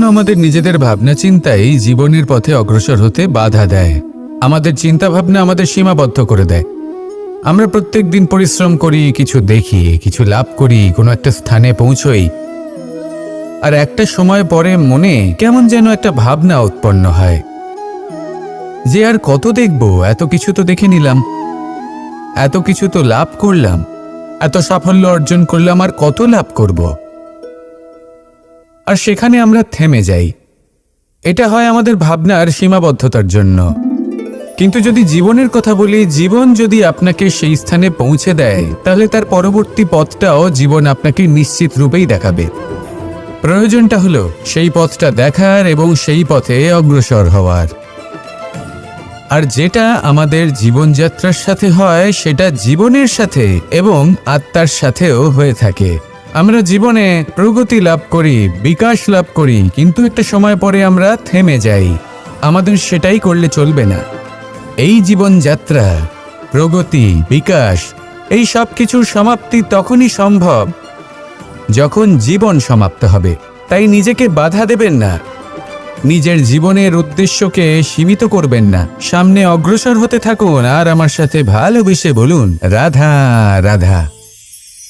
কখনো আমাদের নিজেদের ভাবনা চিন্তাই জীবনের পথে অগ্রসর হতে বাধা দেয়। আমাদের চিন্তা ভাবনা আমাদের সীমাবদ্ধ করে দেয়। আমরা প্রত্যেক দিন পরিশ্রম করি, কিছু দেখি, কিছু লাভ করি, কোনো একটা স্থানে পৌঁছই। আর একটা সময় পরে মনে কেমন যেন একটা ভাবনা উৎপন্ন হয়। যে আর কত দেখব, এত কিছু তো দেখে নিলাম। এত কিছু তো লাভ করলাম। এত সাফল্য অর্জন করলাম, আর কত লাভ করব? আর সেখানে আমরা থেমে যাই। এটা হয় আমাদের ভাবনার সীমাবদ্ধতার জন্য। কিন্তু যদি জীবনের কথা বলি, জীবন যদি আপনাকে সেই স্থানে পৌঁছে দেয়, তাহলে তার পরবর্তী পথটাও জীবন আপনাকে নিশ্চিত রূপেই দেখাবে। প্রয়োজনটা হলো সেই পথটা দেখার এবং সেই পথে অগ্রসর হওয়ার। আর যেটা আমাদের জীবনযাত্রার সাথে হয়, সেটা জীবনের সাথে এবং আত্মার সাথেও হয়ে থাকে। আমরা জীবনে প্রগতি লাভ করি, বিকাশ লাভ করি, কিন্তু একটা সময় পরে আমরা থেমে যাই। আমাদের সেটাই করলে চলবে না। এই জীবনযাত্রা, প্রগতি, বিকাশ, এই সব কিছুর সমাপ্তি তখনই সম্ভব, যখন জীবন সমাপ্ত হবে। তাই নিজেকে বাধা দেবেন না। নিজের জীবনের উদ্দেশ্যকে সীমিত করবেন না। সামনে অগ্রসর হতে থাকুন আর আমার সাথে ভালোবেসে বলুন, রাধা রাধা।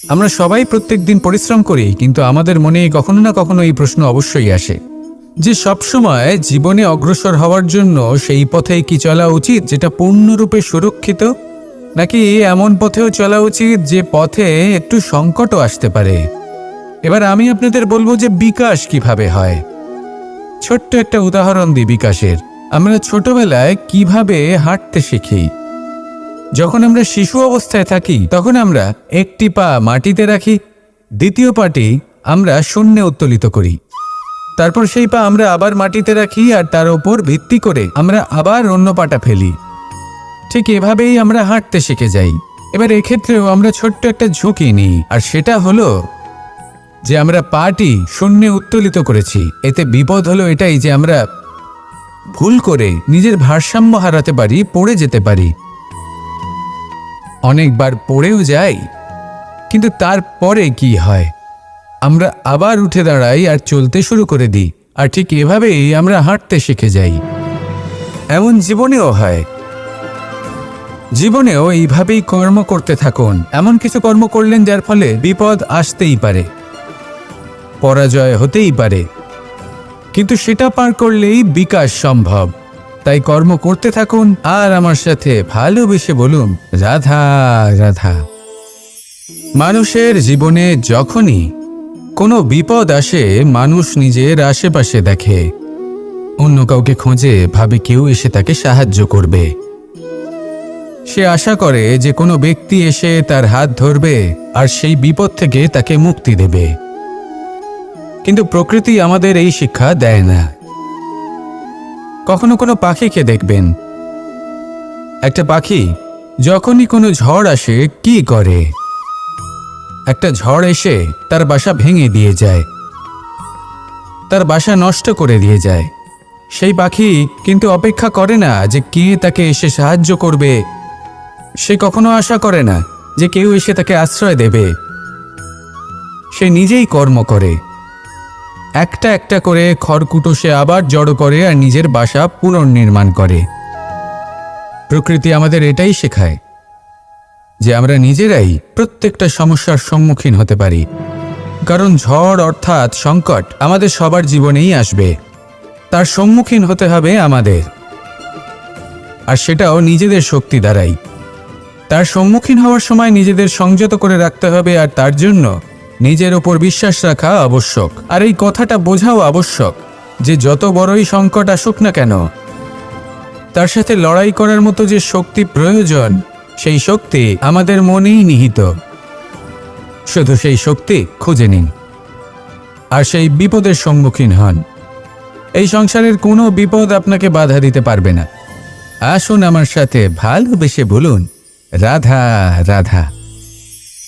আমরা সবাই প্রত্যেক দিন পরিশ্রম করি, কিন্তু আমাদের মনে কখনো না কখনো এই প্রশ্ন অবশ্যই আসে। যে সবসময় জীবনে অগ্রসর হওয়ার জন্য সেই পথে কি চলা উচিত, যেটা পূর্ণরূপে সুরক্ষিত? নাকি এমন পথেও চলা উচিত যে পথে একটু সংকটও আসতে পারে? এবার আমি আপনাদের বলব যে বিকাশ কীভাবে হয়। ছোট্ট একটা উদাহরণ দিই বিকাশের। আমরা ছোটবেলায় কীভাবে হাঁটতে শিখি? যখন আমরা শিশু অবস্থায় থাকি, তখন আমরা একটি পা মাটিতে রাখি, দ্বিতীয় পাটি আমরা শূন্যে উত্তোলিত করি। তারপর সেই পা আমরা আবার মাটিতে রাখি আর তার ওপর ভিত্তি করে আমরা আবার অন্য পাটা ফেলি। ঠিক এভাবেই আমরা হাঁটতে শিখে যাই। এবার এক্ষেত্রেও আমরা ছোট্ট একটা ঝুঁকি নিই, আর সেটা হলো যে আমরা পাটি শূন্যে উত্তোলিত করেছি। এতে বিপদ হলো এটাই যে আমরা ভুল করে নিজের ভারসাম্য হারাতে পারি, পড়ে যেতে পারি। অনেকবার পড়েও যাই, কিন্তু তারপরে কি হয়? আমরা আবার উঠে দাঁড়াই আর চলতে শুরু করে দিই, আর ঠিক এভাবেই আমরা হাঁটতে শিখে যাই। এমন জীবনেও হয়। জীবনেও এইভাবেই কর্ম করতে থাকুন। এমন কিছু কর্ম করলেন যার ফলে বিপদ আসতেই পারে, পরাজয় হতেই পারে। কিন্তু সেটা পার করলেই বিকাশ সম্ভব। তাই কর্ম করতে থাকুন আর আমার সাথে ভালোবেসে বলুন, রাধা রাধা। মানুষের জীবনে যখনই কোনো বিপদ আসে, মানুষ নিজের আশেপাশে দেখে। অন্য কাউকে খোঁজে ভাবে কেউ এসে তাকে সাহায্য করবে। সে আশা করে যে কোনো ব্যক্তি এসে তার হাত ধরবে আর সেই বিপদ থেকে তাকে মুক্তি দেবে। কিন্তু প্রকৃতি আমাদের এই শিক্ষা দেয় না। কখনো কোনো পাখিকে দেখবেন? একটা পাখি, যখনই কোনো ঝড় আসে, কি করে? একটা ঝড় এসে তার বাসা ভেঙে দিয়ে যায়। তার বাসা নষ্ট করে দিয়ে যায়। সেই পাখি কিন্তু অপেক্ষা করে না যে কে তাকে এসে সাহায্য করবে। সে কখনো আশা করে না যে কেউ এসে তাকে আশ্রয় দেবে। সে নিজেই কর্ম করে। একটা একটা করে খড়কুটো সে আবার জড়ো করে আর নিজের বাসা পুনর্নির্মাণ করে। প্রকৃতি আমাদের এটাই শেখায় যে আমরা নিজেরাই প্রত্যেকটা সমস্যার সম্মুখীন হতে পারি। কারণ ঝড় অর্থাৎ সংকট আমাদের সবার জীবনেই আসবে। তার সম্মুখীন হতে হবে আমাদের। আর সেটাও নিজেদের শক্তি দ্বারাই। তার সম্মুখীন হওয়ার সময় নিজেদের সংযত করে রাখতে হবে আর তার জন্য নিজের ওপর বিশ্বাস রাখা আবশ্যক। আর এই কথাটা বোঝাও আবশ্যক যে যত বড়ই সংকট আসুক না কেন, তার সাথে লড়াই করার মতো যে শক্তি প্রয়োজন, সেই শক্তি আমাদের মনেই নিহিত। শুধু সেই শক্তি খুঁজে নিন, আর সেই বিপদের সম্মুখীন হন। এই সংসারের কোনো বিপদ আপনাকে বাধা দিতে পারবে না। আসুন আমার সাথে ভালোবেসে বলুন, রাধা রাধা।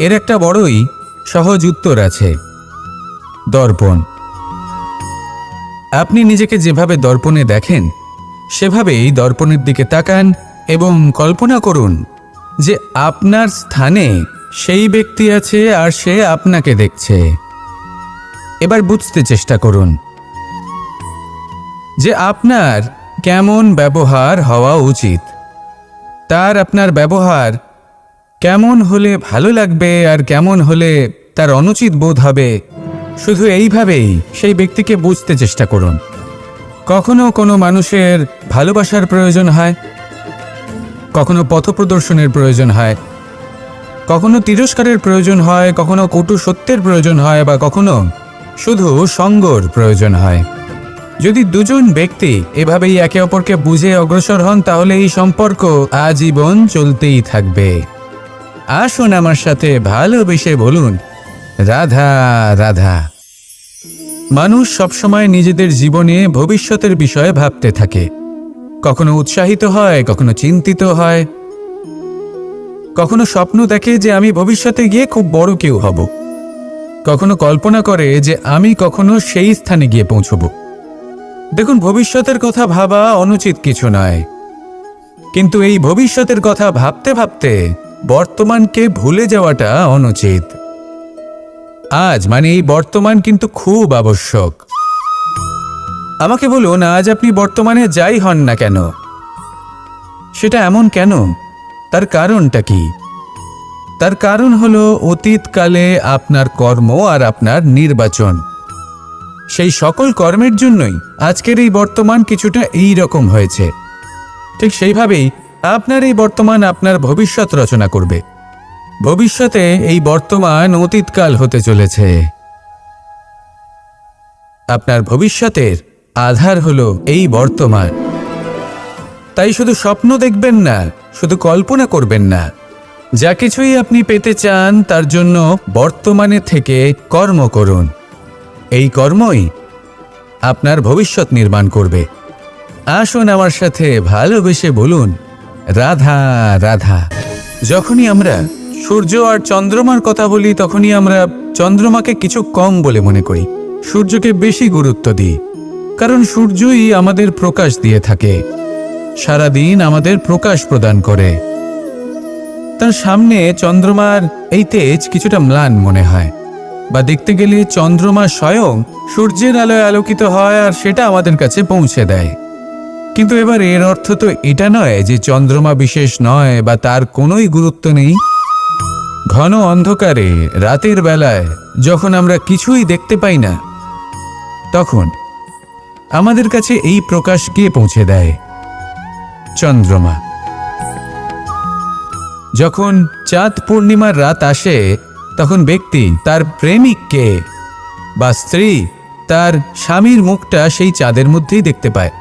এর একটা বড়ই সহজ উত্তর আছে, দর্পণ। আপনি নিজেকে যেভাবে দর্পণে দেখেন, সেভাবেই দর্পণের দিকে তাকান এবং কল্পনা করুন যে আপনার স্থানে সেই ব্যক্তি আছে আর সে আপনাকে দেখছে। এবার বুঝতে চেষ্টা করুন যে আপনার কেমন ব্যবহার হওয়া উচিত। তার আপনার ব্যবহার কেমন হলে ভালো লাগবে আর কেমন হলে তার অনুচিত বোধ হবে? শুধু এইভাবেই সেই ব্যক্তিকে বুঝতে চেষ্টা করুন। কখনো কোনো মানুষের ভালোবাসার প্রয়োজন হয়? কখনো পথপ্রদর্শনের প্রয়োজন হয়? কখনো তিরস্কারের প্রয়োজন হয়? কখনো কটু সত্যের প্রয়োজন হয়? বা কখনো শুধু সঙ্গর প্রয়োজন হয়? যদি দুজন ব্যক্তি এভাবেই একে অপরকে বুঝে অগ্রসর হন, তাহলে এই সম্পর্ক আজীবন চলতেই থাকবে। আসুন আমার সাথে ভালোবেসে বলুন। রাধা রাধা। মানুষ সবসময় নিজেদের জীবনে ভবিষ্যতের বিষয়ে ভাবতে থাকে। কখনো উৎসাহিত হয়, কখনো চিন্তিত হয়। কখনো স্বপ্ন দেখে যে আমি ভবিষ্যতে গিয়ে খুব বড় কেউ হব। কখনো কল্পনা করে যে আমি কখনো সেই স্থানে গিয়ে পৌঁছব। দেখুন, ভবিষ্যতের কথা ভাবা অনুচিত কিছু নয়। কিন্তু এই ভবিষ্যতের কথা ভাবতে ভাবতে বর্তমানকে ভুলে যাওয়াটা অনুচিত। আজ মানে এই বর্তমান কিন্তু খুব আবশ্যক। আমাকে বলুন, আজ আপনি বর্তমানে যাই হন না কেন? সেটা এমন কেন? তার কারণটা কি? তার কারণ হলো অতীতকালে আপনার কর্ম আর আপনার নির্বাচন। সেই সকল কর্মের জন্যই আজকের এই বর্তমান কিছুটা এই রকম হয়েছে। ঠিক সেইভাবেই আপনার এই বর্তমান আপনার ভবিষ্যৎ রচনা করবে। ভবিষ্যতে এই বর্তমান অতীতকাল হতে চলেছে। আপনার ভবিষ্যতের আধার হলো এই বর্তমান। তাই শুধু স্বপ্ন দেখবেন না, শুধু কল্পনা করবেন না। যা কিছুই আপনি পেতে চান, তার জন্য বর্তমানে থেকে কর্ম করুন। এই কর্মই আপনার ভবিষ্যৎ নির্মাণ করবে। আসুন আমার সাথে ভালোবেসে বলুন রাধা রাধা। যখনই আমরা সূর্য আর চন্দ্রমার কথা বলি, তখনই আমরা চন্দ্রমাকে কিছু কম বলে মনে করি। সূর্যকে বেশি গুরুত্ব দিই, কারণ সূর্যই আমাদের প্রকাশ দিয়ে থাকে। সারাদিন আমাদের প্রকাশ প্রদান করে। তার সামনে চন্দ্রমার এই তেজ কিছুটা ম্লান মনে হয়, বা দেখতে গেলে চন্দ্রমা স্বয়ং সূর্যের আলোয় আলোকিত হয় আর সেটা আমাদের কাছে পৌঁছে দেয়। কিন্তু এবার এর অর্থ তো এটা নয় যে চন্দ্রমা বিশেষ নয় বা তার কোনোই গুরুত্ব নেই। ঘন অন্ধকারে, রাতের বেলায়, যখন আমরা কিছুই দেখতে পাই না, তখন আমাদের কাছে এই প্রকাশ কে পৌঁছে দেয়, চন্দ্রমা। যখন চাঁদ পূর্ণিমার রাত আসে, তখন ব্যক্তি তার প্রেমিককে বা স্ত্রী তার স্বামীর মুখটা সেই চাঁদের মধ্যেই দেখতে পায়।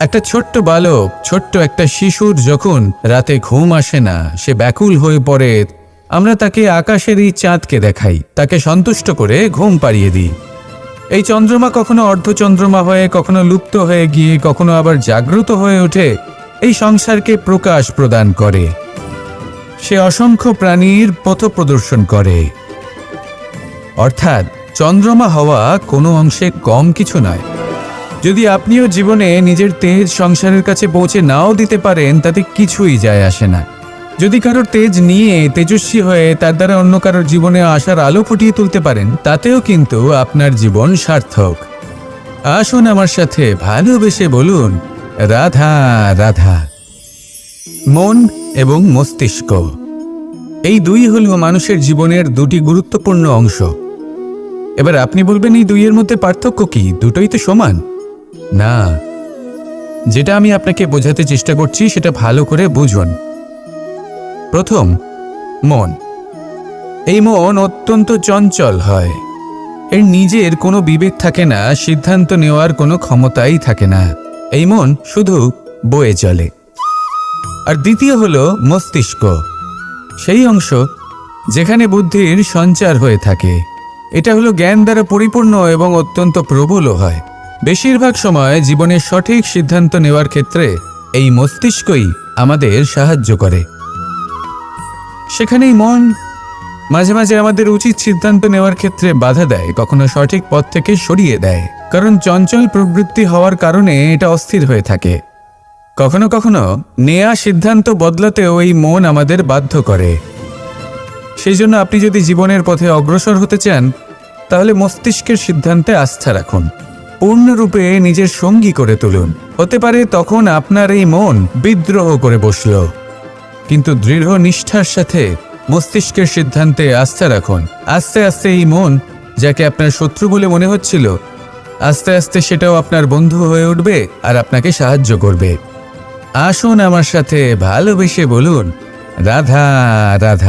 একটা ছোট্ট বালক, ছোট্ট একটা শিশুর যখন রাতে ঘুম আসে না, সে ব্যাকুল হয়ে পড়ে, আমরা তাকে আকাশের এই চাঁদকে দেখাই। তাকে সন্তুষ্ট করে ঘুম পাড়িয়ে দিই। এই চন্দ্রমা কখনো অর্ধচন্দ্রমা হয়ে, কখনো লুপ্ত হয়ে গিয়ে, কখনো আবার জাগ্রত হয়ে ওঠে, এই সংসারকে প্রকাশ প্রদান করে। সে অসংখ্য প্রাণীর পথ প্রদর্শন করে। অর্থাৎ চন্দ্রমা হওয়া কোনো অংশে কম কিছু নয়। যদি আপনিও জীবনে নিজের তেজ সংসারের কাছে পৌঁছে নাও দিতে পারেন, তাতে কিছুই যায় আসে না। যদি কারোর তেজ নিয়ে তেজস্বী হয়ে তার দ্বারা অন্য কারোর জীবনে আসার আলো ফুটিয়ে তুলতে পারেন, তাতেও কিন্তু আপনার জীবন সার্থক। আসুন আমার সাথে ভালোবেসে বলুন, রাধা রাধা। মন এবং মস্তিষ্ক। এই দুই হল মানুষের জীবনের দুটি গুরুত্বপূর্ণ অংশ। এবার আপনি বলবেন, এই দুইয়ের মধ্যে পার্থক্য কি? দুটোই তো সমান। না। যেটা আমি আপনাকে বোঝাতে চেষ্টা করছি, সেটা ভালো করে বুঝুন। প্রথম, মন। এই মন অত্যন্ত চঞ্চল হয়। এর নিজের কোনো বিবেক থাকে না, সিদ্ধান্ত নেওয়ার কোনো ক্ষমতাই থাকে না। এই মন শুধু বয়ে চলে। আর দ্বিতীয় হলো মস্তিষ্ক। সেই অংশ যেখানে বুদ্ধির সঞ্চার হয়ে থাকে। এটা হলো জ্ঞান দ্বারা পরিপূর্ণ এবং অত্যন্ত প্রবলও হয়। বেশিরভাগ সময় জীবনের সঠিক সিদ্ধান্ত নেওয়ার ক্ষেত্রে এই মস্তিষ্কই আমাদের সাহায্য করে। সেখানেই মন মাঝে মাঝে আমাদের উচিত সিদ্ধান্ত নেওয়ার ক্ষেত্রে বাধা দেয়, কখনো সঠিক পথ থেকে সরিয়ে দেয়। কারণ চঞ্চল প্রবৃত্তি হওয়ার কারণে এটা অস্থির হয়ে থাকে। কখনো কখনো নেয়া সিদ্ধান্ত বদলাতেও এই মন আমাদের বাধ্য করে। সেই জন্য আপনি যদি জীবনের পথে অগ্রসর হতে চান, তাহলে মস্তিষ্কের সিদ্ধান্তে আস্থা রাখুন। পূর্ণরূপে নিজের সঙ্গী করে তুলুন। হতে পারে তখন আপনার এই মন বিদ্রোহ করে বসল। কিন্তু দৃঢ় নিষ্ঠার সাথে মস্তিষ্কের সিদ্ধান্তে আস্থা রাখুন। আস্তে আস্তে এই মন যাকে আপনার শত্রু বলে মনে হচ্ছিল, আস্তে আস্তে সেটাও আপনার বন্ধু হয়ে উঠবে আর আপনাকে সাহায্য করবে। আসুন আমার সাথে ভালোবেসে বলুন, রাধা রাধা।